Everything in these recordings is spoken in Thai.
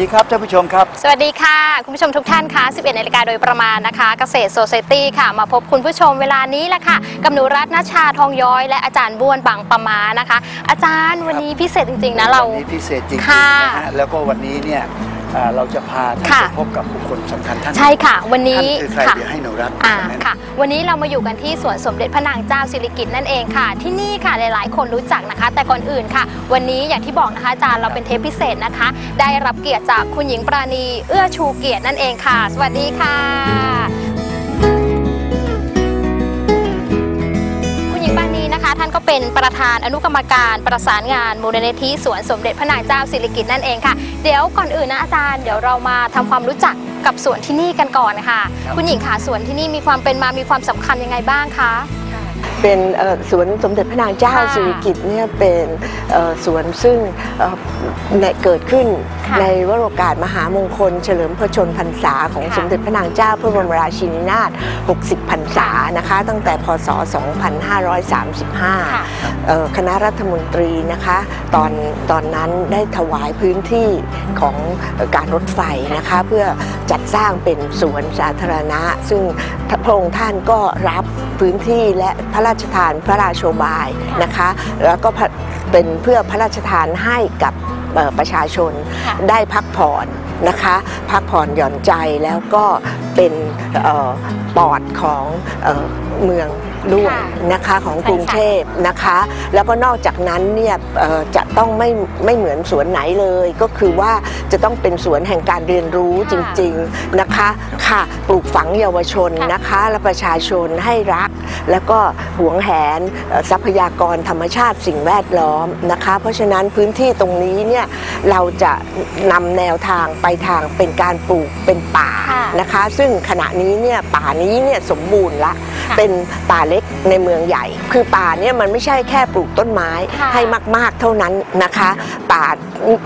สวัสดีครับท่านผู้ชมครับ สวัสดีค่ะ คุณผู้ชมทุกท่านคะ11นาฬิกาโดยประมาณนะคะ เกษตรโซเซตี้ค่ะ มาพบคุณผู้ชมเวลานี้แหละค่ะกับหนูรัตน์นชชาทองย้อย และอาจารย์บ้วนบางปะมานะคะ อาจารย์วันนี้พิเศษจริงๆนะเราวันนี้พิเศษจริงๆค่ะนะฮะแล้วก็วันนี้เนี่ย อ่าเราจะพาท่านค่ะ ไปพบกับบุคคลสำคัญท่านหนึ่งใช่ค่ะ วันนี้ท่านคือใครค่ะ เดี๋ยวให้หนูรัตอ่าแนะนำ ค่ะ วันนี้เรามาอยู่กันที่สวนสมเด็จพระนางเจ้าสิริกิติ์นั่นเองค่ะ ที่นี่ค่ะหลาย ๆ คนรู้จักนะคะ แต่ก่อนอื่นค่ะ วันนี้อย่างที่บอกนะคะอาจารย์เราเป็นเทปพิเศษนะคะ ได้รับเกียรติจากคุณหญิงปราณีเอื้อชูเกียรตินั่นเองค่ะ สวัสดีค่ะ ปราณีนะคะ ท่านก็เป็นประธานอนุกรรมการประสานงานมูลนิธิสวนสมเด็จพระนางเจ้าสิริกิติ์นั่นเองค่ะ เดี๋ยวก่อนอื่นนะอาจารย์เดี๋ยวเรามาทำความรู้จักกับสวนที่นี่กันก่อนนะคะครับคุณหญิงค่ะสวนที่นี่มีความเป็นมามีความสำคัญยังไงบ้างคะ เป็นเอ่อสวนสมเด็จพระนางเจ้าค่ะสิริกิติ์เนี่ยเป็นเอ่อสวนซึ่งเอ่อในเกิดขึ้นค่ะในวโรกาสมหามงคล เฉลิมพระชนพรรษาของค่ะสมเด็จพระนางเจ้าพระบรมราชินีนาถ 60 พรรษานะคะ ตั้งแต่พศ 2535เอ่อคณะรัฐมนตรีนะคะตอนตอนนั้นได้ถวายพื้นที่ของการรถไฟนะคะ เพื่อจัดสร้างเป็นสวนสาธารณะ ซึ่งพระองค์ท่านก็รับ พื้นที่และพระราชทานพระราโชบายนะคะ แล้วก็พระเป็นเพื่อพระราชทานให้กับเอ่อประชาชนค่ะได้พักผ่อนนะคะ พักผ่อนหย่อนใจแล้วก็เป็นเอ่อปอดของเอ่อเมือง ด้วยค่ะนะคะของใช่กรุงเทพนะคะ แล้วก็นอกจากนั้นเนี่ยเอ่อจะต้องไม่ไม่เหมือนสวนไหนเลย ก็คือว่าจะต้องเป็นสวนแห่งการเรียนรู้จริง ๆนะคะค่ะปลูกฝังเยาวชนค่ะนะคะ และประชาชนให้รัก แล้วก็หวงแหนเอ่อทรัพยากรธรรมชาติสิ่งแวดล้อมนะคะ เพราะฉะนั้นพื้นที่ตรงนี้เนี่ยเราจะนำแนวทางไปทางเป็นการปลูกเป็นป่าค่ะนะคะ ซึ่งขณะนี้เนี่ยป่านี้เนี่ยสมบูรณ์ละ ค่ะเป็นป่าเล็กในเมืองใหญ่ คือป่าเนี่ยมันไม่ใช่แค่ปลูกต้นไม้ค่ะให้มาก ๆ เท่านั้นนะคะ ป่า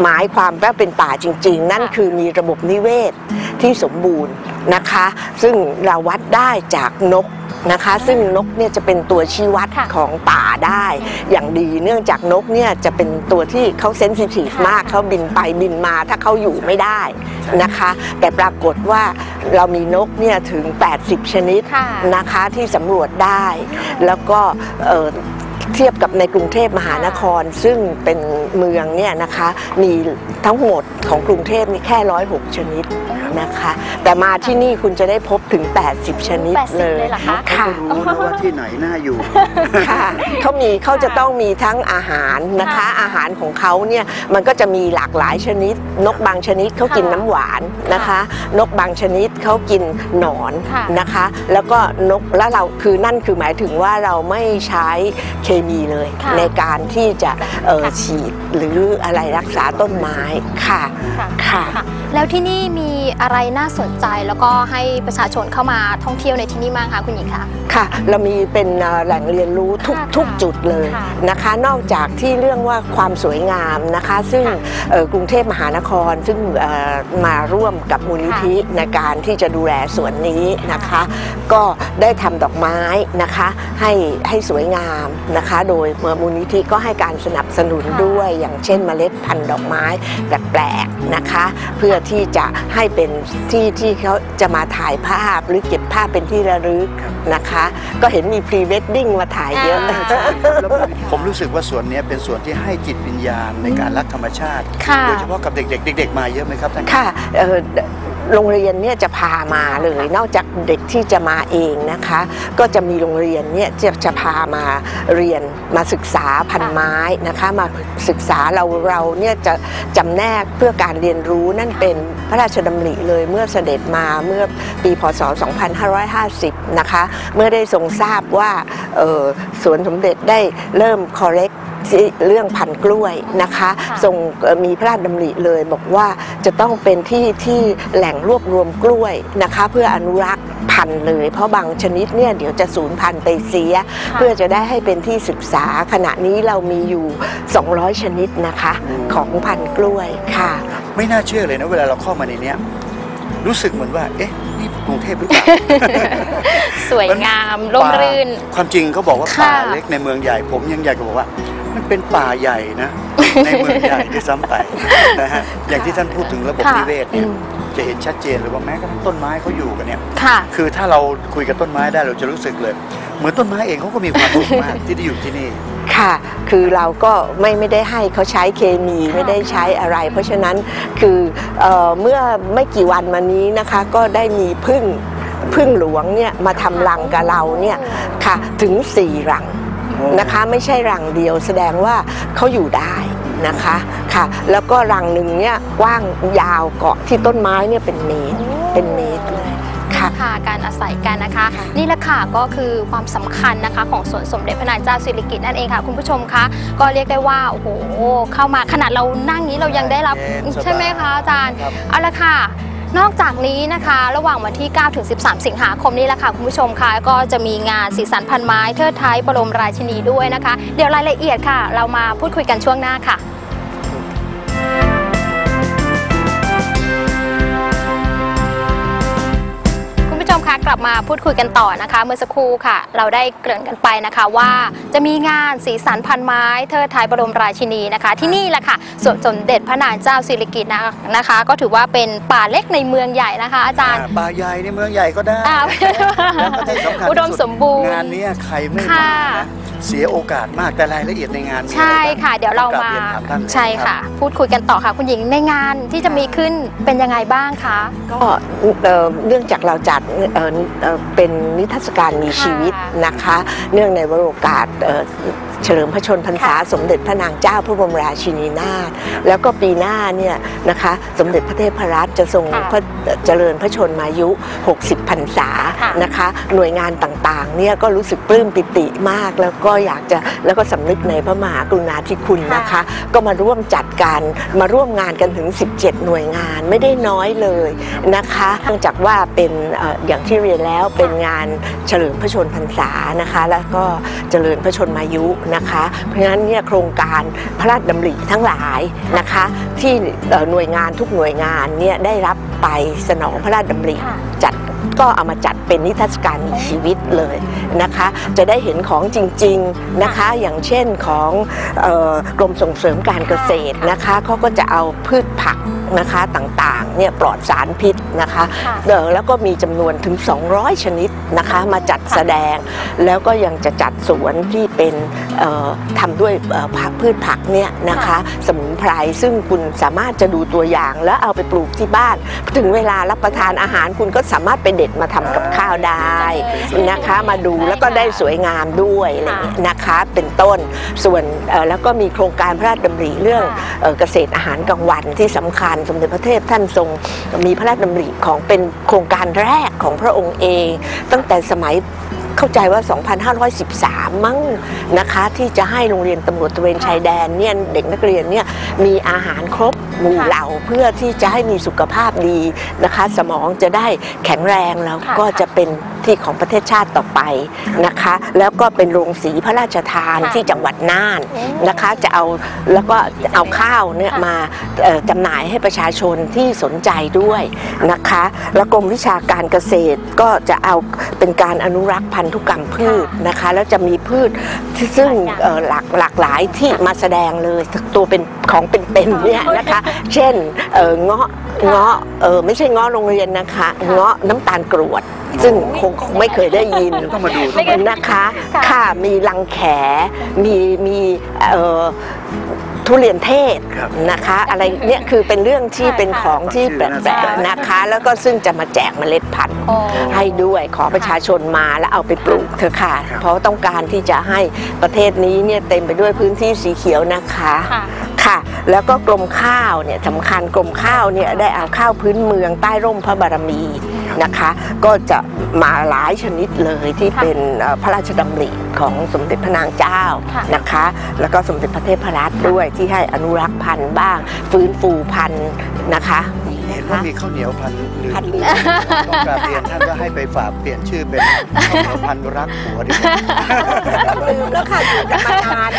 หมายความว่าเป็นป่าจริง ๆ นั่นค่ะ คือมีระบบนิเวศที่สมบูรณ์นะคะ ซึ่งเราวัดได้จากนก นะคะ ซึ่งนกเนี่ยจะเป็นตัวชี้วัดค่ะของป่าได้ อย่างดีเนื่องจากนกเนี่ยจะเป็นตัวที่เขาเซนซิทีฟค่ะมากเขาบินไปบินมาถ้าเขาอยู่ไม่ได้นะคะ แต่ปรากฏว่าเรามีนกเนี่ยถึง 80 ชนิดค่ะนะคะที่สำรวจได้ แล้วก็เอ่อเทียบกับในกรุงเทพมหานครซึ่งเป็นเมืองเนี่ยนะคะมีทั้งหมดของกรุงเทพนี่แค่ร้อยหกชนิด นะคะ แต่มาที่นี่คุณจะได้พบถึง 80 ชนิด80เลยเลยเหรอคะเขาก็รู้นะว่าที่ไหนน่าอยู่ ค่ะเขามีเขาจะต้องมีทั้งอาหารนะคะ ค่ะอาหารของเขาเนี่ยมันก็จะมีหลากหลายชนิด นกบางชนิดเขากินค่ะน้ำหวานนะคะ นกบางชนิดเขากินหนอนค่ะ นะคะ แล้วก็นกแล้วเราคือนั่นคือหมายถึงว่าเราไม่ใช้เคมีเลย ค่ะในการที่จะเอ่อค่ะ ฉีดหรืออะไรรักษาต้นไม้ค่ะค่ะ ค่ะ ค่ะ แล้วที่นี่มีอะไรน่าสนใจแล้วก็ให้ประชาชนเข้ามาท่องเที่ยวในที่นี่บ้างคะคุณหญิงคะ ค่ะ เรามีเป็นเอ่อแหล่งเรียนรู้ทุกค่ะทุกจุดเลยค่ะนะคะ นอกจากที่เรื่องว่าความสวยงามนะคะ ซึ่งค่ะเอ่อกรุงเทพมหานครซึ่งเอ่อมาร่วมกับมูลนิธิในการที่จะดูแลสวนนี้นะคะ ก็ได้ทำดอกไม้นะคะให้ให้สวยงามนะคะ โดยมูลนิธิก็ให้การสนับสนุนค่ะ ด้วย อย่างเช่นเมล็ดพันธุ์ดอกไม้แปลกๆนะคะ เพื่อที่จะให้เป็นที่ที่เขาจะมาถ่ายภาพหรือเก็บภาพเป็นที่ระลึกนะคะ ก็เห็นมีพรีเวดดิ้งมาถ่ายเยอะอ่าแล้วผมรู้สึกว่าสวนเนี้ยเป็นสวนที่ให้จิตวิญญาณในการรักธรรมชาติค่ะโดยเฉพาะกับเด็กๆ เด็ก ๆ มาเยอะไหมครับท่านค่ะเอ่อ โรงเรียนเนี่ยจะพามาเลย นอกจากเด็กที่จะมาเองนะคะ ก็จะมีโรงเรียนเนี่ยจะจะพามาเรียนมาศึกษาพันไม้นะคะ มาศึกษาเราเราเนี่ยจะจำแนกเพื่อการเรียนรู้นั่นเป็นพระราชดำริเลยเมื่อเสด็จมาเมื่อปีพศ 2550 นะคะ เมื่อได้ทรงทราบว่าออสวนสมเด็จได้เริ่ม correct เรื่องพันธุ์กล้วยนะคะค่ะทรงเอ่อมีพระราชดำริเลยบอกว่าจะต้องเป็นที่ที่แหล่งรวบรวมกล้วยนะคะ เพื่ออนุรักษ์พันธุ์เลย เพราะบางชนิดเนี่ยเดี๋ยวจะสูญพันธุ์ไปเสีย เพื่อจะได้ให้เป็นที่ศึกษาขณะนี้เรามีอยู่ 200 ชนิดนะคะของพันธุ์กล้วยค่ะ ไม่น่าเชื่อเลยนะเวลาเราเข้ามาในเนี้ยรู้สึกเหมือนว่า เอ๊ะ นี่กรุงเทพหรือเปล่า สวยงามร่มรื่นป่าความจริงเขาบอกว่าค่ะป่าเล็กในเมืองใหญ่ ผมยังอยากจะบอกว่า มันเป็นป่าใหญ่นะ ในเมืองใหญ่ด้วยซ้ำไปนะฮะอย่างที่ท่านพูดถึงระบบค่ะนิเวศเนี่ยอืม จะเห็นชัดเจนเลยว่าแม้กระทั่งต้นไม้เขาอยู่กันเนี่ย ค่ะ คือถ้าเราคุยกับต้นไม้ได้เราจะรู้สึกเลย เหมือนต้นไม้เองเขาก็มีความสุขมาก ที่ได้อยู่ที่นี่ ค่ะ คือเราก็ไม่ไม่ได้ให้เขาใช้เคมีค่ะไม่ได้ใช้อะไร เพราะฉะนั้นคือเออเมื่อไม่กี่วันมานี้นะคะก็ได้มีพึ่งพึ่งหลวงเนี่ยมาทำรังกับเราเนี่ยค่ะถึงสี่รัง นะคะไม่ใช่รังเดียวแสดงว่าเขาอยู่ได้นะคะค่ะแล้วก็รังหนึ่งเนี่ยกว้างยาวเกาะที่ต้นไม้เนี่ยเป็นเมตรเป็นเมตรเลยค่ะค่ะการอาศัยกันนะคะ นี่แหละค่ะก็คือความสำคัญนะคะของสวนสมเด็จพระนางเจ้าสิริกิติ์นั่นเองค่ะ คุณผู้ชมคะก็เรียกได้ว่าโอ้โหเข้ามาขนาดเรานั่งนี้เรายังได้รับเย็นสบายใช่ไหมคะอาจารย์ครับเอาละค่ะ นอกจากนี้นะคะ ระหว่างวันที่ 9 ถึง 13 สิงหาคมนี้แหละค่ะคุณผู้ชมค่ะก็จะมีงานสีสันพันไม้เทิดไทยบรมราชินีด้วยนะคะ เดี๋ยวรายละเอียดค่ะ เรามาพูดคุยกันช่วงหน้าค่ะ คุณผู้ชมคะกลับมาพูดคุยกันต่อนะคะ เมื่อสักครู่ค่ะ เราได้เกริ่นกันไปนะคะว่าจะมีงานสีสันพันไม้ เทิดไทยบรมราชินีนะคะ ที่นี่แหละค่ะสวนสมเด็จพระนางเจ้าสิริกิติ์นะคะ ก็ถือว่าเป็นป่าเล็กในเมืองใหญ่นะคะ อาจารย์อ่าป่าใหญ่ในเมืองใหญ่ก็ได้อ่าแล้วก็ที่สำคัญอุดมสมบูรณ์งานเนี้ยใครไม่ค่ะมานะ เสียโอกาสมากแต่รายละเอียดในงานมีอไรใช่บ้างค่ะ เดี๋ยวเราต้องกมาบยนถท่านเลยใช่ค่ะ พูดคุยกันต่อค่ะ คุณหญิงในงานที่จะมีขึ้นเป็นยังไงบ้างคะ ก็เอ่อเนื่องจากเราจัดเอ่อเอ่อเป็นนิทรรศการมีชีวิตค่ะนะคะ เนื่องในวโรกาสเอ่อเฉลิมพระชนพรรษาค่ะสมเด็จพระนางเจ้าพระบรมราชินีนาถแล้วก็ปีหน้าเนี่ยนะคะ สมเด็จพระเทพรัตน์จะทรงค่ะ พระเจริญพระชนมายุ60 พรรษาค่ะนะคะ หน่วยงานต่างๆเนี่ยก็รู้สึกปลื้มปิติมาก แล้วก็อยากจะแล้วก็สำนึกในพระมหากรุณาธิคุณนะคะ ก็มาร่วมจัดการมาร่วมงานกันถึง 17 หน่วยงานไม่ได้น้อยเลยนะคะเนื่องจากว่าเป็นเอ่ออย่างที่เรียนแล้วเป็นงานเฉลิมพระชนพรรษานะคะ แล้วก็เจริญพระชนมายุนะคะ เพราะฉะนั้นเนี่ยโครงการพระราชดำริทั้งหลายนะคะ ที่เอ่อหน่วยงานทุกหน่วยงานเนี่ยได้รับไปสนองพระราชดำริค่ะจัด ก็เอามาจัดเป็นนิทรรศการมีชีวิตเลยนะคะ จะได้เห็นของจริงๆนะคะ อย่างเช่นของออกรมส่งเสริมการเกษตรนะคะเขาก็จะเอาพืชผักนะคะต่างๆเนี่ยปลอดสารพิษนะคะค่ะเออแล้วก็มีจำนวนถึง 200 ชนิดนะคะมาจัดแสดง แล้วก็ยังจะจัดสวนที่เป็นเอ่อทำด้วยเอ่อผักพืชผักเนี่ยนะคะสมุนไพรซึ่งคุณสามารถจะดูตัวอย่าง แล้วเอาไปปลูกที่บ้าน ถึงเวลารับประทานอาหารคุณก็สามารถไปเด็ดมาทำกับข้าวได้ นะคะมาดูแล้วก็ได้สวยงามด้วยอะไรอย่างเงี้ยนะคะเป็นต้นส่วนเอ่อแล้วก็มีโครงการพระราชดำริเรื่องค่ะ เอ่อเกษตรอาหารกลางวันที่สำคัญสมเด็จพระเทพท่านทรงมีพระราชดำริของเป็นโครงการแรกของพระองค์เอง ตั้งแต่สมัย เข้าใจว่า 2513 มั้งนะคะ ที่จะให้โรงเรียนตำรวจตระเวนชายแดนเนี่ยเด็กนักเรียนเนี่ยมีอาหารครบหมู่ค่ะเหล่าเพื่อที่จะให้มีสุขภาพดีนะคะ สมองจะได้แข็งแรงแล้วค่ะก็จะเป็นที่ของประเทศชาติต่อไปนะคะ แล้วก็เป็นโรงสีพระราชทานค่ะที่จังหวัดน่านอืมนะคะ จะเอาแล้วก็เอาข้าวเนี่ยค่ะมาเอ่อจำหน่ายให้ประชาชนที่สนใจด้วยนะคะ แล้วกรมวิชาการเกษตรก็จะเอาเป็นการอนุรักษ์พันธุกรรมพืชนะคะ แล้วจะมีพืชที่ซึ่งเอ่อหลากหลากหลายที่มาแสดงเลยตัวเป็นของเป็นๆเนี่ยนะคะ เช่นเอ่อเงาะเงาะเออไม่ใช่เงาะโรงเรียนนะคะ เงาะน้ำตาลกรวด ซึ่งคงคงไม่เคยได้ยินต้องมาดูไม่เคยนะคะ ค่ะค่ะมีรังแขมีมีเอ่อ ทุเรียนเทศครับนะคะ อะไรเนี่ยคือเป็นเรื่องที่ใช่เป็นค่ะของที่แปชื่อลน่าสนใจกๆนะคะ แล้วก็ซึ่งจะมาแจกเมล็ดพันธุ์โอ้ให้ด้วยขอประชาชนมาแล้วเอาไปปลูกเถอะค่ะครับเพราะต้องการที่จะให้ประเทศนี้เนี่ยเต็มไปด้วยพื้นที่สีเขียวนะคะค่ะค่ะแล้วก็กรมข้าวเนี่ยสำคัญกรมข้าวเนี่ยได้เอาข้าวพื้นเมืองใต้ร่มพระบารมี นะคะ ก็จะมาหลายชนิดเลยที่ค่ะเป็นเอ่อพระราชดำริของสมเด็จพระนางเจ้าค่ะนะคะ แล้วก็สมเด็จพระเทพรัตน์ด้วยที่ให้อนุรักษ์พันธุ์บ้าง ฟื้นฟูพันธุ์นะคะเห็นว่ามีข้าวเหนียวพันหรือพันเหลืองต้องกราบเรียนท่านว่าให้ไปฝากเปลี่ยนชื่อเป็นข้าวเหนียวพันรักหัวดีกว่าลืมแล้วค่ะอยู่กันมานาน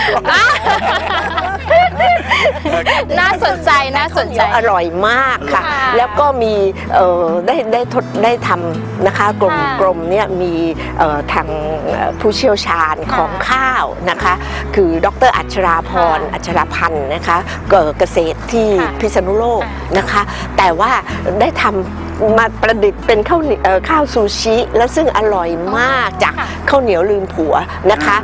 น่าสนใจน่าสนใจ อร่อยมากค่ะค่ะแล้วก็มีเอ่อได้ได้ทดได้ทำนะคะกรมค่ะกรมเนี่ยมีเอ่อทางเอ่อผู้เชี่ยวชาญค่ะของข้าวนะคะ คือดรอัชราพรค่ะอัชราพันธ์นะคะเกิดเกษตรที่ค่ะพิษณุโลกค่ะนะคะ แต่ว่าได้ทำ มาประดิษฐ์เป็นข้าวเหนียวเอ่อข้าวซูชิ และซึ่งอร่อยมากจากค่ะข้าวเหนียวลืมผัวนะคะ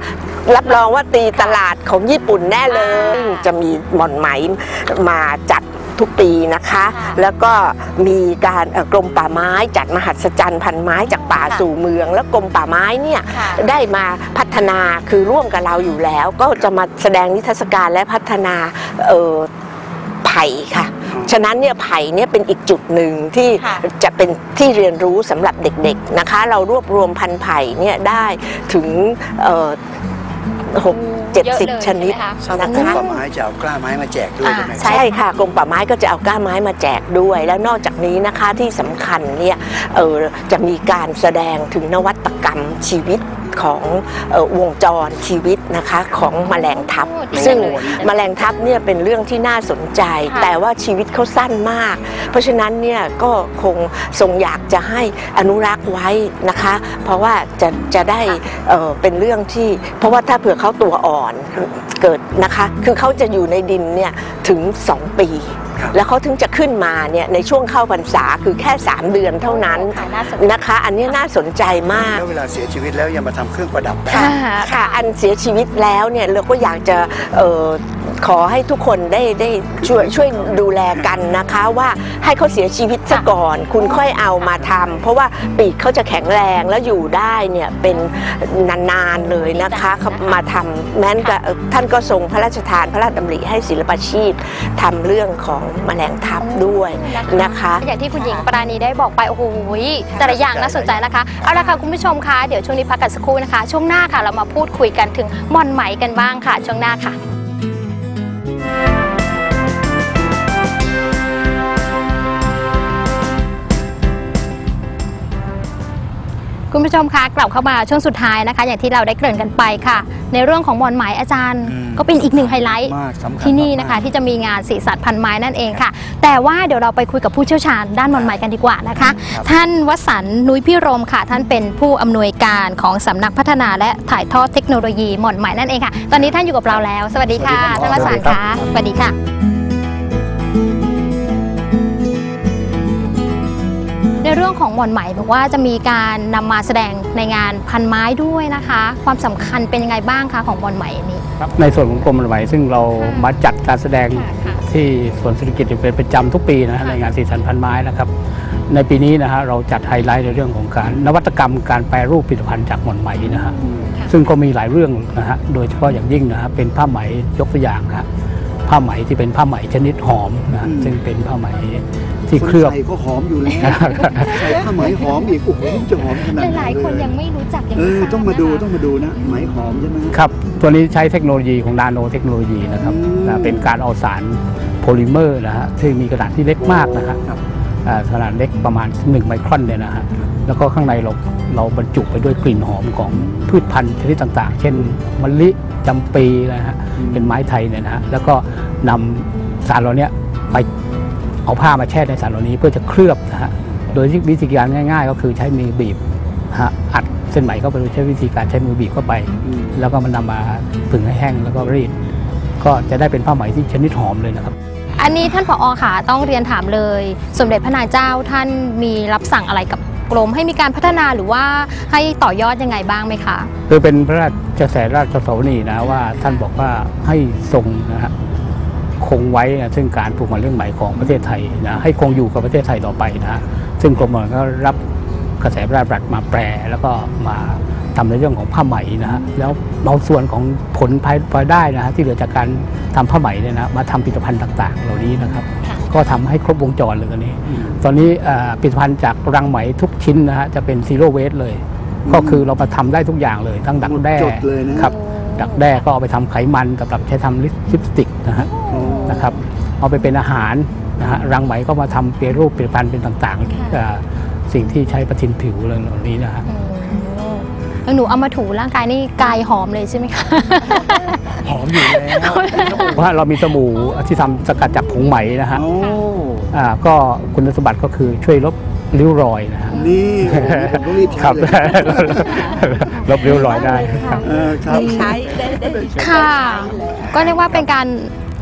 รับรองว่าตีตลาดของญี่ปุ่นแน่เลยค่ะจะมีหม่อนไหมมาจัดทุกปีนะคะค่ะแล้วก็มีการเอ่อกรมป่าไม้จัดมหัศจรรย์พันไม้จากป่าค่ะสู่เมือง แล้วกรมป่าไม้เนี่ยค่ะได้มาพัฒนาคือร่วมกับเราอยู่แล้ว ก็จะมาแสดงนิทรรศการและพัฒนาเอ่อไผ่ค่ะ ฉะนั้นเนี่ยไผ่เนี่ยเป็นอีกจุดหนึ่งที่ค่ะจะเป็นที่เรียนรู้สำหรับเด็กๆนะคะ เรารวบรวมพันธุ์ไผ่เนี่ยได้ถึงเอ่อหกเจ็ดเยอะสิบเลยชนิดใช่ไหมคะทราบว่ากรมป่าไม้จะเอากล้าไม้มาแจกด้วยใช่ไหมอ่าครับใช่ค่ะกรมป่าไม้ก็จะเอาก้านไม้มาแจกด้วย แล้วนอกจากนี้นะคะที่สำคัญเนี่ยเออจะมีการแสดงถึงนวัตกรรมชีวิต ของเออวงจรชีวิตนะคะของแมลงทับโอ้ดีซึ่งเลยแมลงทับเนี่ยเป็นเรื่องที่น่าสนใจค่ะแต่ว่าชีวิตเขาสั้นมาก เพราะฉะนั้นเนี่ยก็คงทรงอยากจะให้อนุรักษ์ไว้นะคะ เพราะว่าจะจะได้เอ่อเป็นเรื่องที่ เพราะว่าถ้าเผื่อเขาตัวอ่อนเกิดนะคะ คือเขาจะอยู่ในดินเนี่ยถึง 2 ปีครับ แล้วเขาถึงจะขึ้นมาเนี่ยในช่วงเข้าพรรษาคือแค่ 3 เดือนเท่านั้นค่ะน่าสนใจนะคะ อันนี้น่าสนใจมากแล้วเวลาเสียชีวิตแล้วยังมาทำเครื่องประดับได้ค่ะค่ะ อันเสียชีวิตแล้วเนี่ยเราก็อยากจะเออขอให้ทุกคนได้ได้ช่วยช่วยดูแลกันนะคะว่าให้เขาเสียชีวิตซะก่อน คุณค่อยเอามาทำเพราะว่าปีกเขาจะแข็งแรงแล้วอยู่ได้เนี่ยเป็นนานๆเลยนะคะเขามาทำแม้นก็เอ่อท่านก็ทรงพระราชทานพระราชดำริให้ศิลปาชีพทำเรื่องของแมลงทับด้วยนะคะ อย่างที่คุณหญิงปราณีได้บอกไปโอ้โหแต่ละอย่างน่าสนใจนะคะเอาละค่ะคุณผู้ชมคะเดี๋ยวช่วงนี้พักกันสักครู่นะคะ ช่วงหน้าค่ะเรามาพูดคุยกันถึงหม่อนไหมกันบ้างค่ะ ช่วงหน้าค่ะ คุณผู้ชมคะกลับเข้ามาช่วงสุดท้ายนะคะ อย่างที่เราได้เกริ่นกันไปค่ะ ในเรื่องของหมอนไหมอาจารย์ อืมก็เป็นอีกหนึ่งไฮไลท์มากสำคัญที่นี่นะคะ มากๆที่จะมีงานสีสันพันไม้นั่นเองค่ะ แต่ว่าเดี๋ยวเราไปคุยกับผู้เชี่ยวชาญด้านหมอนไหมกันดีกว่านะคะ ครับท่านวสันต์นุ้ยพิรมค่ะ ท่านเป็นผู้อำนวยการของสำนักพัฒนาและถ่ายทอดเทคโนโลยีหมอนไหมนั่นเองค่ะ ตอนนี้ท่านอยู่กับเราแล้ว สวัสดีค่ะสวัท่านสดีวครับสันต์ค่ะสวัสดีค่ะ เรื่องของหมอนไหมบอกว่าจะมีการนำมาแสดงในงานพันไม้ด้วยนะคะ ความสำคัญเป็นยังไงบ้างคะของหมอนไหมอันนี้ครับในส่วนของกรมอนามัยซึ่งเราค่ะมาจัดการแสดงค่ะค่ะที่สวนเศรษฐกิจอยู่เป็นประจำทุกปีนะฮะค่ะในงานสีสันพันไม้นะครับ ในปีนี้นะฮะเราจัดไฮไลท์ในเรื่องของการนวัตกรรมการแปรรูปผลิตภัณฑ์จากหม่อนไหมนะฮะค่ะซึ่งก็มีหลายเรื่องนะฮะโดยเฉพาะอย่างยิ่งนะฮะเป็นผ้าไหมยกตัวอย่างนะฮะ ผ้าไหมที่เป็นผ้าไหมชนิดหอมนะฮะอืมซึ่งเป็นผ้าไหมที่เคลือบนใส่ก็หอมอยู่แล้วใส่ผ้าไหมหอมอีกโอ้โหจะหอมขนาดไหนหลายๆคนยังไม่รู้จักยังเอไม่อทราบต้องมาดูนะคะต้องมาดูนะไหมหอมใช่ไหมครับ ตัวนี้ใช้เทคโนโลยีของนาโนเทคโนโลยีนะครับอืมนะเป็นการเอาสารโพลิเมอร์นะฮะซึ่งมีขนาดที่เล็กมากนะฮะครับอ่า ขนาดเล็กประมาณ 1 ไมครอนเนี่ยนะฮะแล้วก็ข้างในเราเราบรรจุไปด้วยกลิ่นหอมของพืชพันธุ์ชนิดต่างๆ เช่นมะลิจำปีนะฮะอืมเป็นไม้ไทยเนี่ยนะฮะแล้วก็นำสารเหล่านี้ไปเอาผ้ามาแช่ในสารเหล่านี้เพื่อจะเคลือบนะฮะโดยที่วิธีการง่าย ๆ ก็คือใช้มือบีบนะฮะอัดเส้นไหมเข้าไปโดยใช้วิธีการใช้มือบีบเข้าไปอืมแล้วก็มันนำมาผึ่งให้แห้งแล้วก็รีด ก็จะได้เป็นผ้าไหมที่ชนิดหอมเลยนะครับ อันนี้ท่านผอค่ะต้องเรียนถามเลย สมเด็จพระนางเจ้าท่านมีรับสั่งอะไรกับกรมให้มีการพัฒนาหรือว่าให้ต่อยอดยังไงบ้างไหมคะคือเป็นพระราชกระแสราชสวนีนะว่าท่านบอกว่าให้ทรงนะฮะคงไว้นะซึ่งการปลูกมัเรื่องไหมของประเทศไทยนะให้คงอยู่กับประเทศไทยต่อไปนะซึ่งกรมหลวงก็รับกระแสพระราชดำรัสมาแปลแล้วก็มาทำในเรื่องของผ้าไหมนะฮะแล้วเอาส่วนของผลภายพลอยได้นะฮะที่เหลือจากการ ทำผ้าไหมเนี่ยนะมาทำผลิตภัณฑ์ต่าง ๆ เหล่านี้นะครับค่ะก็ทำให้ครบวงจรเลยตอนนี้ ตอนนี้เอ่อผลิตภัณฑ์จากรังไหมทุกชิ้นนะฮะจะเป็นซีโร่เวสเลยอืมก็คือเรามาทำได้ทุกอย่างเลย ทั้งดักแด้หมดจดเลยนะครับดักแด้ก็เอาไปทำไขมันสำหรับใช้ทำลิปสติกนะฮะโอ้นะครับเอาไปเป็นอาหารนะฮะรังไหมก็มาทำเปรรูปผลิตภัณฑ์เป็นต่างค่ะๆเอ่อสิ่งที่ใช้ประทินผิวอะไรเหล่านี้นะฮะอืม หนูเอามาถูร่างกายนี่กายหอมเลยใช่ไหมคะหอมอยู่แล้วเพราะเรามีสบู่ที่ทำสกัดจากผงไหมนะฮะโอ้อ่าก็คุณสมบัติก็คือช่วยลบริ้วรอยนะฮะนี่ผมต้องรีบใช้ครับเลยลบริ้วรอยได้ครับเออครับใช้ได้ได้ได้ใช้ค่ะ ก็เรียกว่าเป็นการ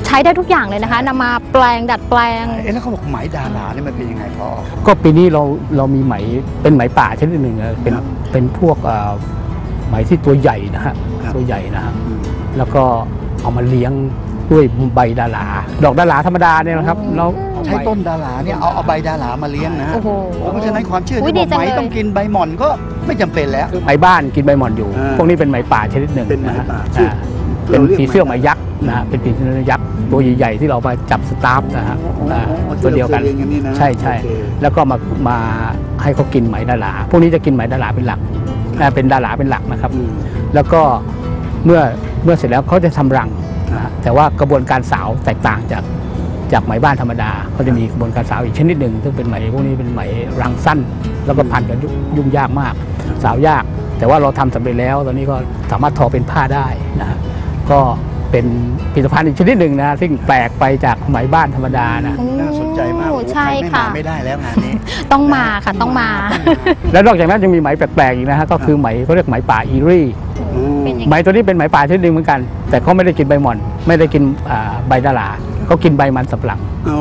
ใช้ได้ทุกอย่างเลยนะคะนำมาแปลงดัดแปลง เอ๊ะแล้วเขาบอกไหมดารานี่มันเป็นยังไงพอ ก็ปีนี้เราเรามีไหมเป็นไหมป่าชนิดหนึ่งนะเป็นครับเป็นพวกเอ่อไหมที่ตัวใหญ่นะฮะครับตัวใหญ่นะฮะอืม แล้วก็เอามาเลี้ยงด้วยใบดาราดอกดาราธรรมดาเนี่ยนะครับเราเอาใช้ใบ ต้นดาราเนี่ยเอาเอาใบดารามาเลี้ยงนะโอ้โหโอ้เพราะฉะนั้นความเชื่ออุ๊ยที่บอกดีจังไหมเลย ต้องกินใบหม่อนก็ไม่จำเป็นแล้วไหมบ้านกินใบหม่อนอยู่ อ่าพวกนี้เป็นไหมป่าชนิดหนึ่งเป็นไหมนะฮะป่าชื่ออ่า เราเป็นเรียกผีเสื้อไหไหมมยักษ์นะฮะเป็นผีเสื้อยักษ์ตัวใหญ่ๆที่เรามาจับสตาฟนะฮะอ๋ออ๋ออ่าอ๋อตัวเดียวกันที่ราครีนนี่นะใช่ใช่โอเคแล้วก็มามาให้เขากินไหมดาราพวกนี้จะกินไหมดาราเป็นหลักอ่าเป็นดาราเป็นหลักนะครับอืมแล้วก็เมื่อเมื่อเสร็จแล้วเขาจะทำรังนะฮะแต่ว่ากระบวนการสาวแตกต่างจากจากไหมบ้านธรรมดาเขาจะมีกระบวนการสาวอีกชนิดหนึ่งซึ่งเป็นไหมพวกนี้เป็นไหมรังสั้น แล้วก็พันกันยุ่งยุ่งยากมาก สาวยาก แต่ว่าเราทำสำเร็จแล้ว ตอนนี้ก็สามารถทอเป็นผ้าได้นะฮะ ก็เป็นผลิตภัณฑ์อีกชนิดหนึ่งนะซึ่งแปลกไปจากไหมบ้านธรรมดานะ น่าสนใจมากโอ้โอ้โหใช่ใครไม่ค่ะ มาไม่ได้แล้วงานนี้ ต้องมาค่ะต้องมา แล้วนอกจากนั้นยังมีไหมแปลกๆอีกนะฮะก็คือไหมเขาเรียกไหมป่าอีรี่เป็นยังไงไหมตัวนี้เป็นไหมป่าชนิดหนึ่งเหมือนกัน แต่เขาไม่ได้กินใบหม่อน ไม่ได้กินอ่าใบดาราเขากินใบมันสำปะหลังโอ้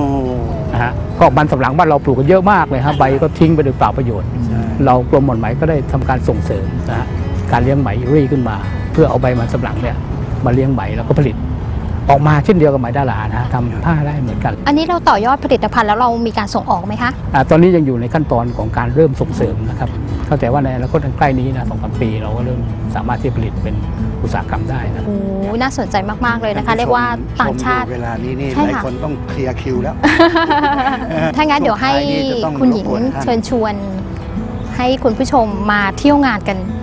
นะฮะก็มันสำปะหลังบ้านเราปลูกกันเยอะมากเลยฮะใบก็ทิ้งไปโดยเปล่าประโยชน์ ใช่เรากรมหม่อนไหมก็ได้ทำการส่งเสริมนะฮะการเลี้ยงไหมอีรี่ขึ้นมา เพื่อเอาใบมันสำปะหลังเนี่ย มาเลี้ยงไหมแล้วก็ผลิต ออกมาเช่นเดียวกับไหมดารานะฮะทำผ้าได้เหมือนกัน อันนี้เราต่อยอดผลิตภัณฑ์แล้วเรามีการส่งออกไหมคะอาตอนนี้ยังอยู่ในขั้นตอนของการเริ่มส่งเสริมนะครับเข้าใจว่าในอนาคตอันใกล้นี้นะสองสามปี เราก็เริ่มสามารถที่จะผลิตเป็นอุตสาหกรรมได้นะ โอ้น่าสนใจมากๆเลยนะคะ เรียกว่าต่างชาติมอยู่เวลานี้นี่ใช่หลายค่ะคนต้องเคลียร์คิวแล้ว ถ้างั้นเดี๋ยวให้ช่วงท้ายนี่จะต้องคุณหญิงรบกวนท่าน เชิญชวน ให้คุณผู้ชมมาเที่ยวงานกันค่ะ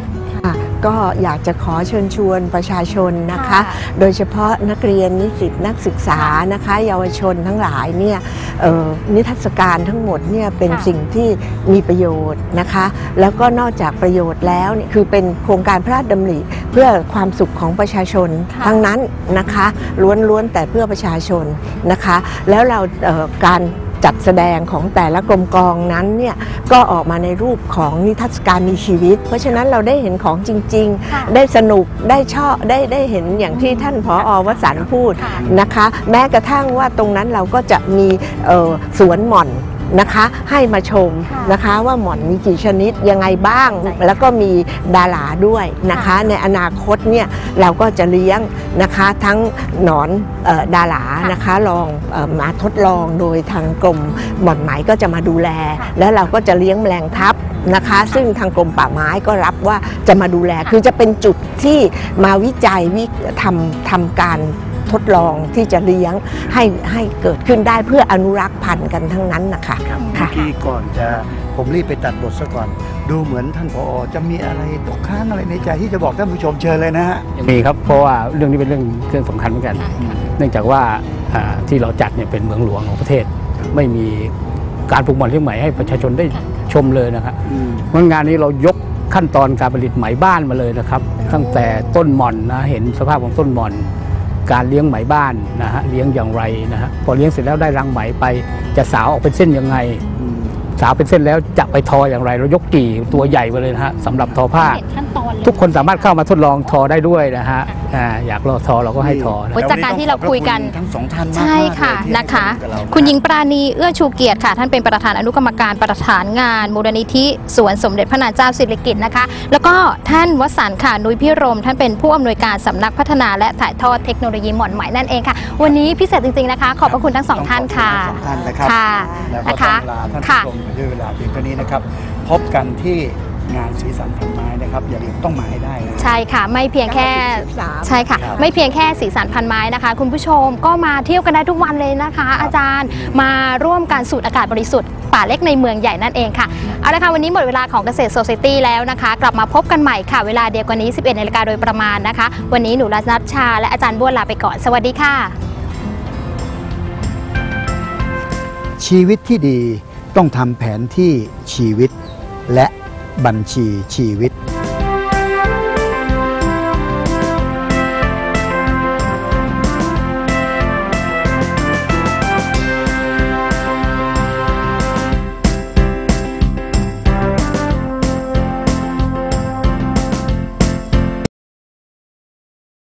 ก็อยากจะขอเชิญชวนประชาชนนะคะค่ะโดยเฉพาะนักเรียนนิสิตนักศึกษานะคะ เยาวชนทั้งหลายเนี่ยเอ่อนิทรรศการทั้งหมดเนี่ยเป็นค่ะสิ่งที่มีประโยชน์นะคะ แล้วก็นอกจากประโยชน์แล้วเนี่ยคือเป็นโครงการพระราชดำริเพื่อความสุขของประชาชนค่ะทั้งนั้นนะคะล้วนๆแต่เพื่อประชาชนนะคะ แล้วเราเอ่อการ จัดแสดงของแต่ละกรมกองนั้นเนี่ยก็ออกมาในรูปของนิทรรศการมีชีวิต เพราะฉะนั้นเราได้เห็นของจริงค่ะๆได้สนุกได้ชอบได้ได้เห็นอย่างที่ท่านผออวสันต์พูดค่ะนะคะ แม้กระทั่งว่าตรงนั้นเราก็จะมีเอ่อสวนหม่อน นะคะ ให้มาชมค่ะนะคะ ว่าหม่อนมีกี่ชนิดยังไงบ้างใช่แล้วก็มีดาราด้วยนะคะค่ะในอนาคตเนี่ยเราก็จะเลี้ยงนะคะทั้งหนอนเออดาราค่ะนะคะลองเออมาทดลองโดยทางกรมหม่อนไหมก็จะมาดูแลค่ะแล้วเราก็จะเลี้ยงแมลงทับนะคะ ซึ่งทางกรมป่าไม้ก็รับว่าจะมาดูแล คือจะเป็นจุดที่มาวิจัยวิทำทำการท ดลองที่จะเลี้ยงให้ให้เกิดขึ้นได้เพื่ออนุรักษ์พันธุ์กันทั้งนั้นนะคะครับค่ะเมื่อกี้ก่อนจะผมรีบไปตัดบทซะก่อน ดูเหมือนท่านผอจะมีอะไรตกค้างอะไรในใจที่จะบอกท่านผู้ชมเชิญเลยนะฮะยังมีครับเพราะว่าเรื่องนี้เป็นเรื่องเรื่องสำคัญเหมือนกัน เนื่องจากว่าอ่าที่เราจัดเนี่ยเป็นเมืองหลวงของประเทศ ไม่มีการปลูกหม่อนเชียงใหม่ให้ประชาชนได้ชมเลยนะครับอืมเพราะงานนี้เรายกขั้นตอนการผลิตไหมบ้านมาเลยนะครับ ตั้งแต่ต้นหม่อนนะเห็นสภาพของต้นหม่อน การเลี้ยงไหมบ้านนะฮะเลี้ยงอย่างไรนะฮะพอเลี้ยงเสร็จแล้วได้รังไหมไปจะสาวออกเป็นเส้นยังไงอืมสาวเป็นเส้นแล้วจะไปทออย่างไร เรายกกี่ตัวใหญ่มาเลยนะฮะสำหรับทอผ้าเห็นขั้นตอนเลยทุกคนสามารถเข้ามาทดลองทอได้ด้วยนะฮะ อ่าอยากลองทอเราก็ให้ทอนะ โอ้ยจากการที่เราคุยกันแล้ววัต้องขอบพระคุณทั้งสองท่านมากๆใช่ค่ะเลยที่ให้นะคะ วามรู้กับเรา คุณหญิงปราณีเอื้อชูเกียรติค่ะ ท่านเป็นประธานอนุกรรมการประธานงาน มูลนิธิสวนสมเด็จพระนางเจ้าสิริกิติ์นะคะ แล้วก็ท่านวสันต์ค่ะนุ้ยพิรม ท่านเป็นผู้อำนวยการสำนักพัฒนาและถ่ายทอดเทคโนโลยีหม่อนไหมนั่นเองค่ะ วันนี้พิเศษจริงๆนะคะ ขอบพระคุณทั้งสองท่านค่ะต้องขอบณทั้งสองท่านนะครับค่ะแล้วก็นะต้คะองลาท่านค่ะ ผู้ชมไปด้วยเวลาเพียงเท่านี้นะครับ พบกันที่ งานสีสันพันไม้นะครับ อย่าลืมต้องมาให้ได้นะ ใช่ค่ะ ไม่เพียงแค่93ใช่ค่ะ ครับไม่เพียงแค่สีสันพันไม้นะคะ คุณผู้ชมก็มาเที่ยวกันได้ทุกวันเลยนะคะ อาจารย์มาร่วมการสูดอากาศบริสุทธิ์ป่าเล็กในเมืองใหญ่นั่นเองค่ะเอาละค่ะวันนี้หมดเวลาของเกษตรโซ c i ตี้แล้วนะคะ กลับมาพบกันใหม่ค่ะ เวลาเดียวกันนี้ 11นาฬิกาโดยประมาณนะคะ วันนี้หนูรัตนัชชา และอาจารย์บ้วนลาไปก่อนสวัสดีค่ะ ชีวิตที่ดีต้องทำแผนที่ชีวิต และ บัญชีชีวิต